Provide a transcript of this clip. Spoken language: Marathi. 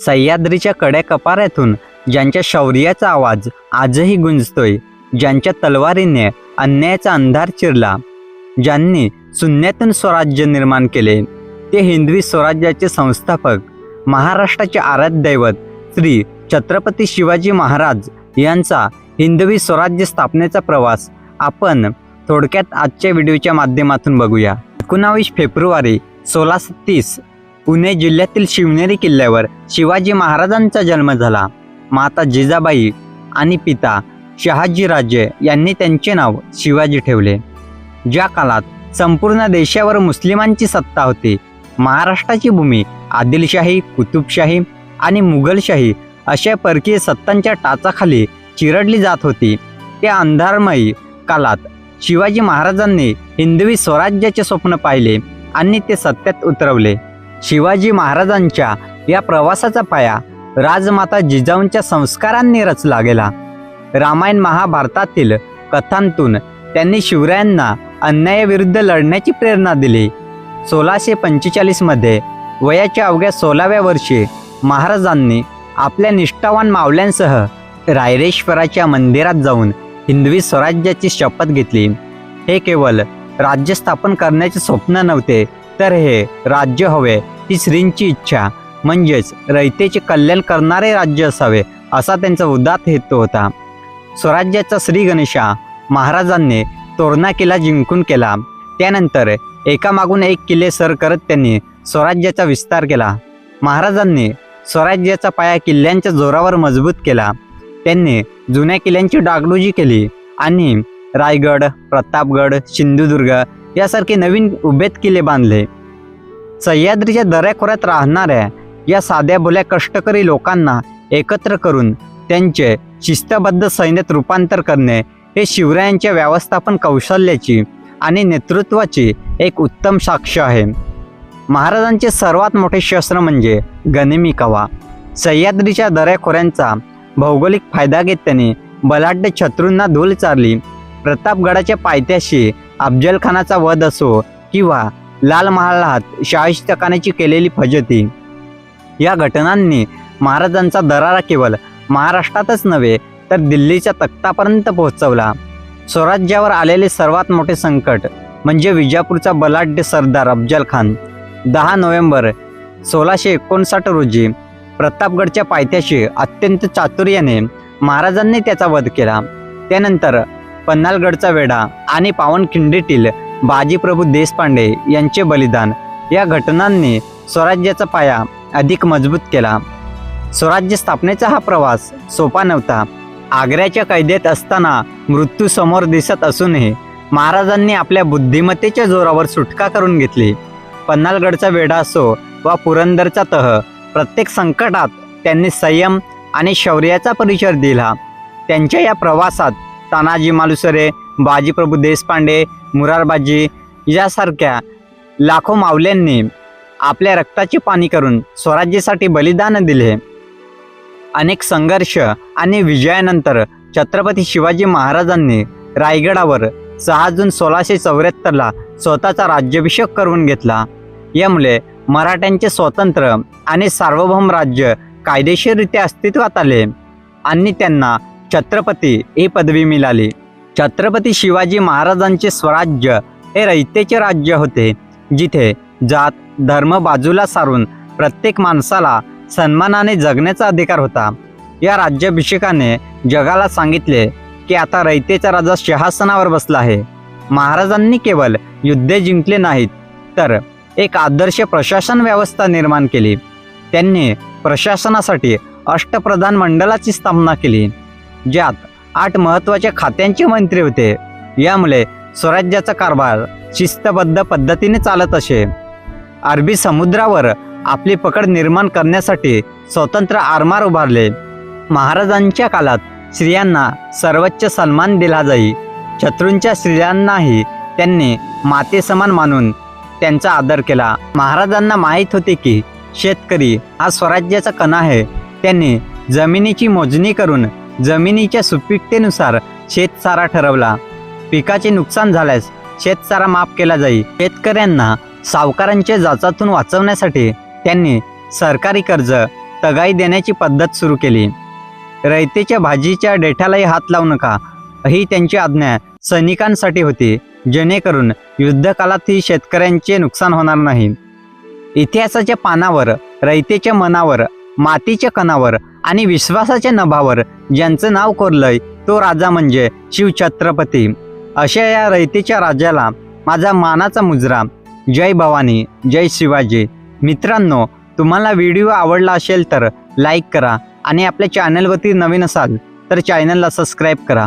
सह्याद्रीच्या कड्या कपाऱ्यातून ज्यांच्या शौर्याचा आवाज आजही गुंजतोय ज्यांच्या तलवारीने अन्यायाचा अंधार चिरला ज्यांनी शून्यातून स्वराज्य निर्माण केले. ते हिंदवी स्वराज्याचे संस्थापक महाराष्ट्राचे आराध्य दैवत श्री छत्रपती शिवाजी महाराज यांचा हिंदवी स्वराज्य स्थापनेचा प्रवास आपण थोडक्यात आजच्या व्हिडिओच्या माध्यमातून बघूया. एकोणावीस फेब्रुवारी सोळाशे तीस पुणे जिल्ह्यातील शिवनेरी किल्ल्यावर शिवाजी महाराजांचा जन्म झाला. माता जिजाबाई आणि पिता शहाजीराजे यांनी त्यांचे नाव शिवाजी ठेवले. ज्या काळात संपूर्ण देशावर मुस्लिमांची सत्ता होती महाराष्ट्राची भूमी आदिलशाही कुतुबशाही आणि मुघलशाही अशा परकीय सत्तांच्या टाचाखाली चिरडली जात होती. त्या अंधारमयी काळात शिवाजी महाराजांनी हिंदवी स्वराज्याचे स्वप्न पाहिले आणि ते सत्यात उतरवले. शिवाजी महाराजांच्या या प्रवासाचा पाया राजमाता जिजाऊंच्या संस्कारांनी रचला गेला. रामायण महाभारतातील कथांतून त्यांनी शिवरायांना अन्यायाविरुद्ध लढण्याची प्रेरणा दिली. सोळाशे पंचेचाळीसमध्ये वयाच्या अवघ्या सोळाव्या वर्षी महाराजांनी आपल्या निष्ठावान मावल्यांसह रायरेश्वराच्या मंदिरात जाऊन हिंदवी स्वराज्याची शपथ घेतली. हे केवळ राज्य स्थापन करण्याचे स्वप्न नव्हते तर हे राज्य हवे ही श्रींची इच्छा. म्हणजेच रयतेचे कल्याण करणारे राज्य असावे असा त्यांचा उदात हेतू होता. स्वराज्याचा श्री गणेशा महाराजांनी तोरणा किल्ला जिंकून केला. त्यानंतर एकामागून एक किल्ले सर करत त्यांनी स्वराज्याचा विस्तार केला. महाराजांनी स्वराज्याचा पाया किल्ल्यांच्या जोरावर मजबूत केला. त्यांनी जुन्या किल्ल्यांची डागडुजी केली आणि रायगड प्रतापगड सिंधुदुर्ग यासारखे नवीन उभेत किल्ले बांधले. सह्याद्रीच्या दऱ्याखोऱ्यात राहणाऱ्या या साध्या भोल्या कष्टकरी लोकांना एकत्र करून त्यांचे शिस्तबद्ध सैन्यात रूपांतर करणे हे शिवरायांच्या व्यवस्थापन कौशल्याची आणि नेतृत्वाची एक उत्तम साक्ष आहे. महाराजांचे सर्वात मोठे शस्त्र म्हणजे गनिमी कवा. सह्याद्रीच्या दऱ्याखोऱ्यांचा भौगोलिक फायदा घेत त्यांनी बलाढ्य शत्रूंना धूल चारली. प्रतापगडाच्या पायथ्याशी अफजल खानाचा वध असो किंवा लाल महालात शाहिस्तखानाची केलेली फजती. या घटनांनी महाराजांचा दरारा केवळ महाराष्ट्रातच नव्हे तर दिल्लीच्या तख्तापर्यंत पोहोचवला. स्वराज्यावर आलेले सर्वात मोठे संकट म्हणजे विजापूरचा बलाढ्य सरदार अफजल खान. दहा नोव्हेंबर सोळाशे एकोणसाठ रोजी प्रतापगडच्या पायथ्याशी अत्यंत चातुर्याने महाराजांनी त्याचा वध केला. त्यानंतर पन्हालगडचा वेढा आणि पावनखिंडीतील बाजीप्रभू देशपांडे यांचे बलिदान या घटनांनी स्वराज्याचा पाया अधिक मजबूत केला. स्वराज्य स्थापनेचा हा प्रवास सोपा नव्हता. आग्र्याच्या कैदेत असताना मृत्यू समोर दिसत असूनही महाराजांनी आपल्या बुद्धिमत्तेच्या जोरावर सुटका करून घेतली. पन्हालगडचा वेढा असो वा पुरंदरचा तह प्रत्येक संकटात त्यांनी संयम आणि शौर्याचा परिचय दिला. त्यांच्या या प्रवासात तानाजी मालुसरे बाजीप्रभू देशपांडे मुरारबाजी यासारख्या लाखो मावल्यांनी आपल्या रक्ताची पाणी करून स्वराज्यासाठी बलिदान दिले. अनेक संघर्ष आणि विजयानंतर छत्रपती शिवाजी महाराजांनी रायगडावर सहा जून सोळाशे चौऱ्याहत्तरला स्वतःचा राज्याभिषेक करून घेतला. यामुळे मराठ्यांचे स्वतंत्र आणि सार्वभौम राज्य कायदेशीररित्या अस्तित्वात आले आणि त्यांना छत्रपती ही पदवी मिळाली. छत्रपती शिवाजी महाराजांचे स्वराज्य हे रयतेचे राज्य होते. जिथे जात धर्म बाजूला सारून प्रत्येक माणसाला सन्मानाने जगण्याचा अधिकार होता. या राज्याभिषेकाने जगाला सांगितले की आता रयतेचा राजा सिंहासनावर बसला आहे. महाराजांनी केवळ युद्धे जिंकले नाहीत तर एक आदर्श प्रशासन व्यवस्था निर्माण केली. त्यांनी प्रशासनासाठी अष्टप्रधान मंडळाची स्थापना केली. ज्यात आठ महत्त्वाच्या खात्यांचे मंत्री होते. यामुळे स्वराज्याचा कारभार शिस्तबद्ध पद्धतीने चालत असे. अरबी समुद्रावर आपली पकड निर्माण करण्यासाठी स्वतंत्र आरमार उभारले. महाराजांच्या काळात स्त्रियांना सर्वोच्च सन्मान दिला जाई. शत्रूंच्या स्त्रियांनाही त्यांनी मातेसमान मानून त्यांचा आदर केला. महाराजांना माहीत होते की शेतकरी हा स्वराज्याचा कणा आहे. त्यांनी जमिनीची मोजणी करून जमिनीच्या सुपीकतेनुसार शेतसारा ठरवला. पिकाचे नुकसान झाल्यास शेतसारा माफ केला जाई. शेतकऱ्यांना सावकारांच्या जाचातून वाचवण्यासाठी त्यांनी सरकारी कर्ज तगाई देण्याची पद्धत सुरू केली. रयतेच्या भाजीच्या डेठालाही हात लावू नका. ही त्यांची आज्ञा सैनिकांसाठी होती. जेणेकरून युद्धकाळातही शेतकऱ्यांचे नुकसान होणार नाही. इतिहासाच्या पानावर रयतेच्या मनावर मातीच्या कणावर आणि विश्वासाच्या नभावर ज्यांचं नाव कोरलंय तो राजा म्हणजे शिवछत्रपती. अशा या रयतेच्या राजाला माझा मानाचा मुजरा. जय भवानी जय शिवाजी. मित्रांनो तुम्हाला व्हिडिओ आवडला असेल तर लाईक करा आणि आपल्या चॅनलवरती नवीन असाल तर चॅनलला सबस्क्राईब करा.